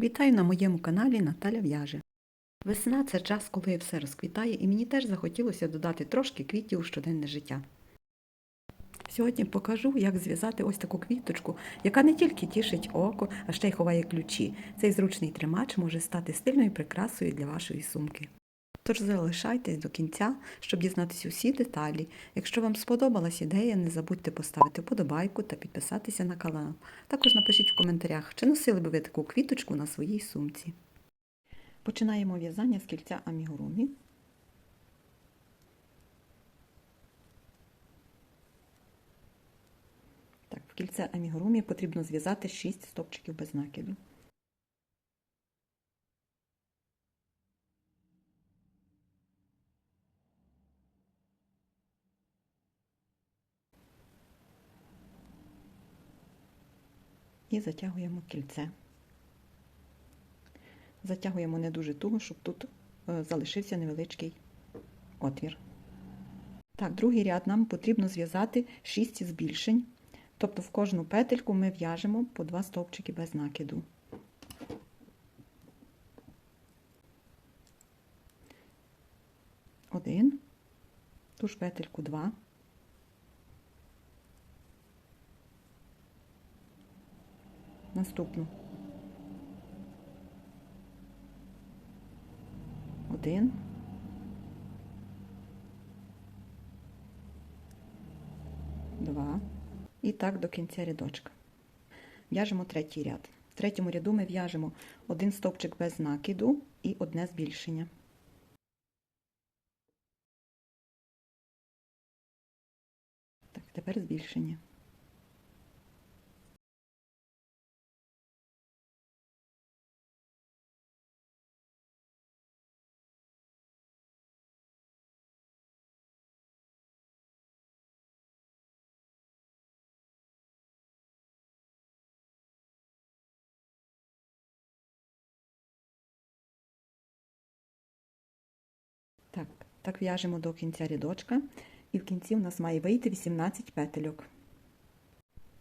Вітаю на моєму каналі Наталя В'яже. Весна це час, коли все розквітає, і мені теж захотілося додати трошки квітів у щоденне життя. Сьогодні покажу, як зв'язати ось таку квіточку, яка не тільки тішить око, а ще й ховає ключі. Цей зручний тримач може стати стильною прикрасою для вашої сумки. Тож залишайтесь до кінця, щоб дізнатися усі деталі. Якщо вам сподобалась ідея, не забудьте поставити вподобайку та підписатися на канал. Також напишіть в коментарях, чи носили би ви таку квіточку на своїй сумці. Починаємо в'язання з кільця амігурумі. Так, в кільце амігурумі потрібно зв'язати 6 стопчиків без накиду. І затягуємо кільце. Затягуємо не дуже туго, щоб тут е, залишився невеличкий отвір. Так, другий ряд нам потрібно зв'язати 6 збільшень. Тобто в кожну петельку ми в'яжемо по 2 стовпчики без накиду. Один, ту ж петельку 2. Наступну. Один. Два. І так до кінця рядочка. В'яжемо третій ряд. В третьому ряду ми в'яжемо один стовпчик без накиду і одне збільшення. Так, тепер збільшення. Так, так в'яжемо до кінця рядочка, і в кінці у нас має вийти 18 петельок.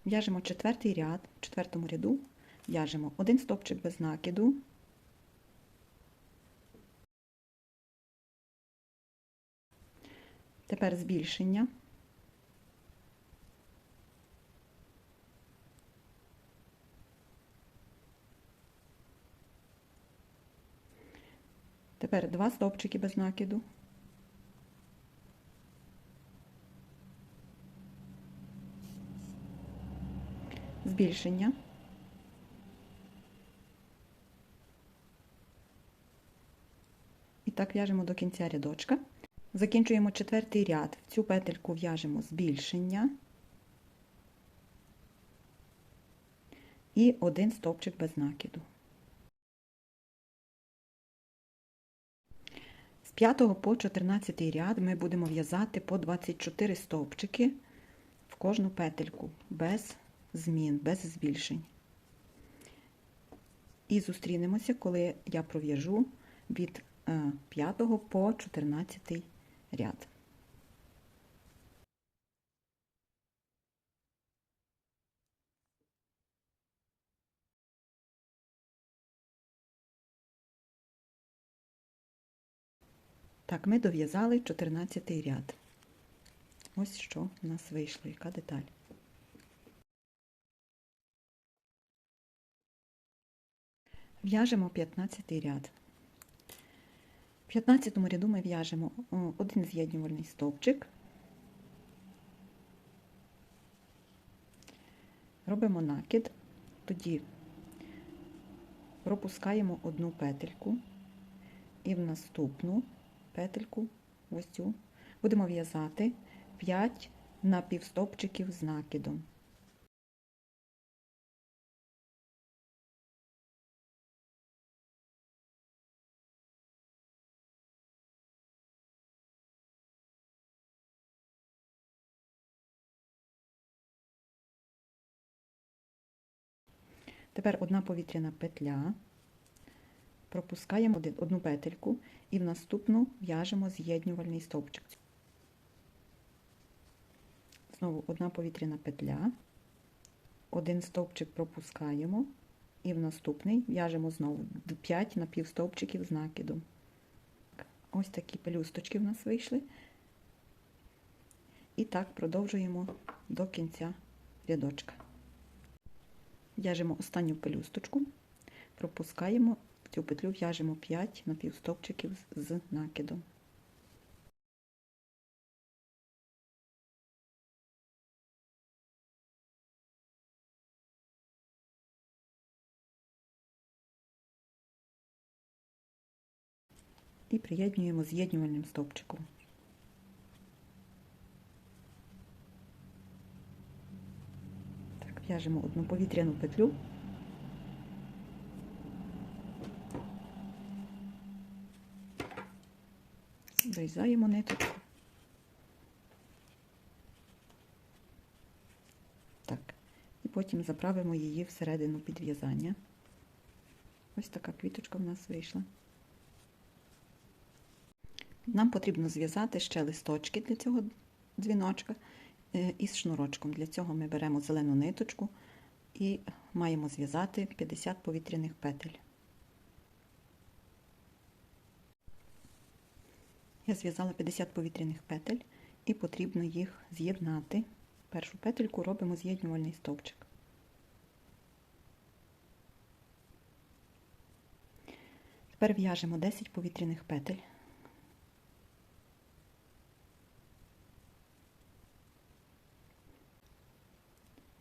В'яжемо четвертий ряд, в четвертому ряду в'яжемо один стопчик без накиду, тепер збільшення. Тепер два стовпчики без накиду. Збільшення. І так в'яжемо до кінця рядочка. Закінчуємо четвертий ряд. В цю петельку в'яжемо збільшення і один стовпчик без накиду. 5 по 14 ряд ми будемо в'язати по 24 стовпчики в кожну петельку, без змін, без збільшень. І зустрінемося, коли я пров'яжу від 5 по 14 ряд. Так, ми дов'язали 14 ряд. Ось що в нас вийшло, яка деталь. В'яжемо 15 ряд. В 15 ряду ми в'яжемо один з'єднювальний стовпчик, робимо накид, тоді пропускаємо одну петельку і в наступну петельку, ось цю, будемо в'язати 5 напівстопчиків з накидом. Тепер одна повітряна петля, пропускаємо одну петельку і в наступну в'яжемо з'єднювальний стовпчик. Знову одна повітряна петля, один стовпчик пропускаємо І в наступний в'яжемо знову 5 напівстовпчиків з накиду. Ось такі пелюсточки в нас вийшли. І так продовжуємо до кінця рядочка. В'яжемо останню пелюсточку, пропускаємо цю петлю, в'яжемо 5 напівстовпчиків з накидом. І приєднуємо з'єднювальним стовпчиком. В'яжемо одну повітряну петлю. Вирізаємо ниточку. Так, і потім заправимо її всередину підв'язання. Ось така квіточка в нас вийшла. Нам потрібно зв'язати ще листочки для цього дзвіночка е, із шнурочком. Для цього ми беремо зелену ниточку і маємо зв'язати 50 повітряних петель. Я зв'язала 50 повітряних петель і потрібно їх з'єднати. Першу петельку робимо з'єднювальний стовпчик. Тепер в'яжемо 10 повітряних петель.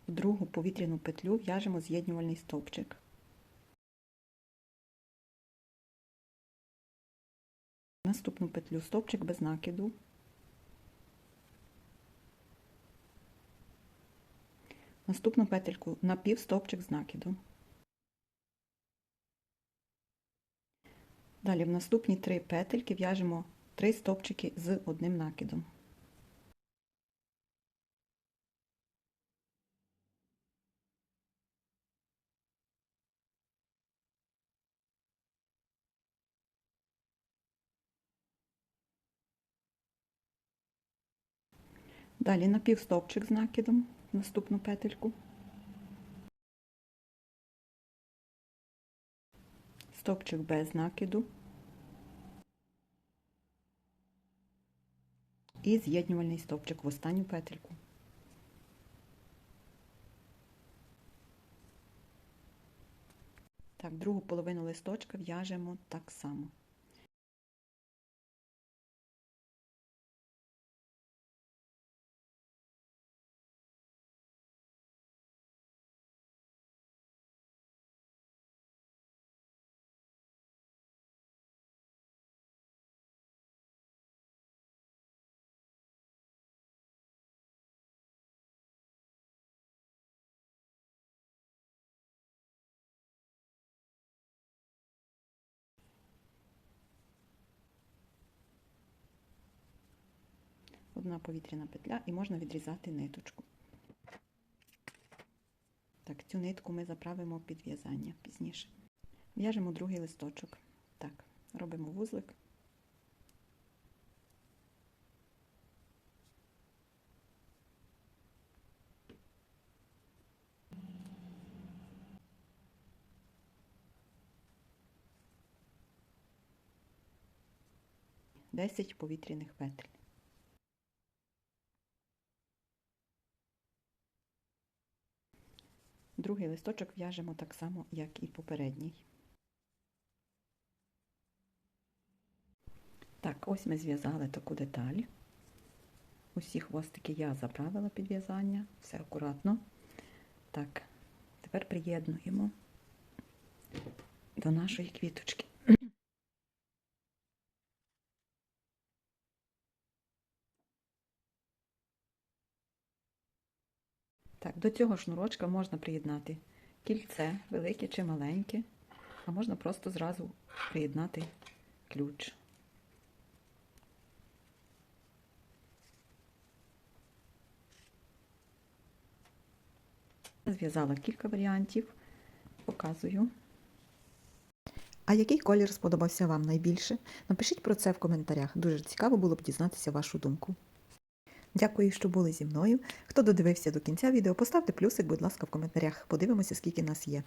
В другу повітряну петлю в'яжемо з'єднювальний стовпчик. Наступну петлю стовпчик без накиду. Наступну петельку на пів стопчик з накиду. Далі в наступні три петельки в'яжемо три стовпчики з одним накидом. Далі напівстовпчик з накидом наступну петельку. Стовпчик без накиду. І з'єднювальний стовпчик в останню петельку. Так, другу половину листочка в'яжемо так само. Одна повітряна петля і можна відрізати ниточку. Так, цю нитку ми заправимо під в'язання пізніше. В'яжемо другий листочок. Так, робимо вузлик. Десять повітряних петель. Другий листочок в'яжемо так само, як і попередній. Так, ось ми зв'язали таку деталь. Усі хвостики я заправила під в'язання, все акуратно. Так, тепер приєднуємо до нашої квіточки. Так, до цього шнурочка можна приєднати кільце, велике чи маленьке, а можна просто зразу приєднати ключ. Зв'язала кілька варіантів, показую. А який колір сподобався вам найбільше? Напишіть про це в коментарях. Дуже цікаво було б дізнатися вашу думку. Дякую, що були зі мною. Хто додивився до кінця відео, поставте плюсик, будь ласка, в коментарях. Подивимося, скільки нас є.